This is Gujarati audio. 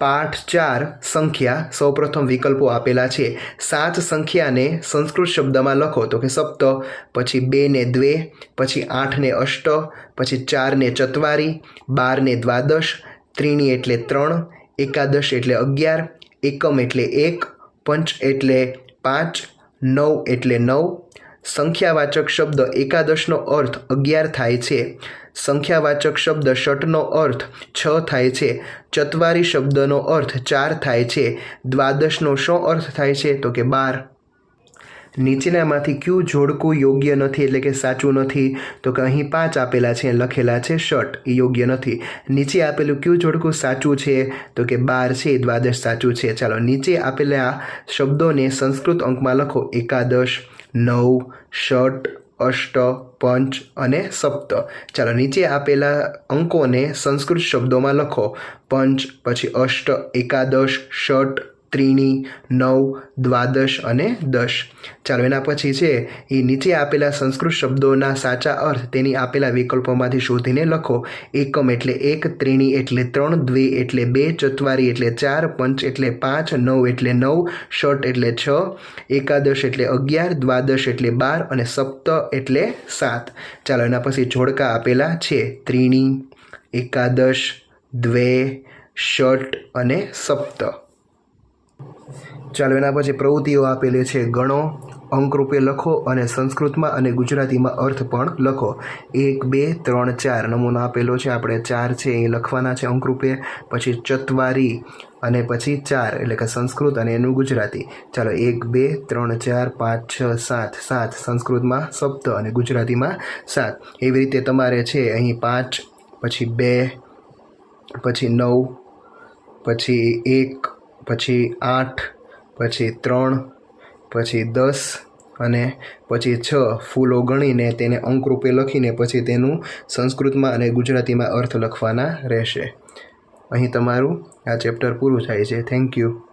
પાઠ ચાર સંખ્યા સૌપ્રથમ વિકલ્પો આપેલા છે. સાત સંખ્યાને સંસ્કૃત શબ્દમાં લખો તો કે સપ્ત, પછી બેને દ્વે, પછી આઠને અષ્ટ, પછી ચારને ચત્વારી બારને દ્વાદશ, ત્રીણી એટલે ત્રણ, એકાદશ એટલે અગિયાર, એકમ એટલે એક, પંચ એટલે પાંચ, નવ એટલે નવ સંખ્યાવાચક શબ્દ એકાદશનો અર્થ અગિયાર થાય છે. સંખ્યાવાચક શબ્દ ષટનો અર્થ છ થાય છે. ચત્વારી શબ્દનો અર્થ ચાર થાય છે. દ્વાદશનો શું અર્થ થાય છે તો કે બાર. નીચેનામાંથી ક્યુ જોડકું યોગ્ય નથી એટલે કે સાચું નથી તો કે અહીં પાંચ આપેલા છે, લખેલા છે શર્ટ એ યોગ્ય નથી. નીચે આપેલું ક્યુ જોડકું સાચું છે તો કે બાર છે, દ્વાદશ સાચું છે. ચાલો નીચે આપેલા શબ્દોને સંસ્કૃત અંકમાં લખો એકાદશ. નવ ષટ અષ્ટ, પંચ અને સપ્ત. ચાલો નીચે આપેલા અંકોને સંસ્કૃત શબ્દોમાં લખો. પંચ, પછી અષ્ટ, એકાદશ ષટ ત્રીણી, નવ, દ્વાદશ અને દશ. ચાલો, એના પછી છે, એ નીચે આપેલા સંસ્કૃત શબ્દોના સાચા અર્થ તેની આપેલા વિકલ્પોમાંથી શોધીને લખો. એકમ એટલે એક, ત્રીણી એટલે ત્રણ, દ્વે એટલે બે, ચત્વારી એટલે ચાર, પંચ એટલે પાંચ, નવ એટલે નવ ષટ એટલે છ, એકાદશ એટલે અગિયાર, દ્વાદશ એટલે બાર અને સપ્ત એટલે સાત. ચાલો, એના પછી જોડકા આપેલા છે, ત્રીણી, એકાદશ, દ્વે ષટ અને સપ્ત. ચાલો એના પછી પ્રવૃત્તિઓ આપેલી છે. ગણો, અંકરૂપે લખો અને સંસ્કૃતમાં અને ગુજરાતીમાં અર્થ પણ લખો. એક, બે, ત્રણ, ચાર નમૂનો આપેલો છે. આપણે ચાર છે એ લખવાના છે અંકરૂપે, પછી ચત્વારી અને પછી ચાર, એટલે કે સંસ્કૃત અને એનું ગુજરાતી. ચાલો, એક, બે, ત્રણ, ચાર, પાંચ, છ, સાત. સાત સંસ્કૃતમાં, સપ્ત અને ગુજરાતીમાં સાત. એવી રીતે તમારે છે, અહીં પાંચ, પછી બે, પછી નવ, પછી એક, પછી આઠ પછી ત્રણ, પછી દસ અને પછી છ ફૂલો ગણીને તેને અંકરૂપે લખીને પછી તેનું સંસ્કૃતમાં અને ગુજરાતીમાં અર્થ લખવાના રહેશે. અહીં તમારું આ ચેપ્ટર પૂરું થાય છે. Thank you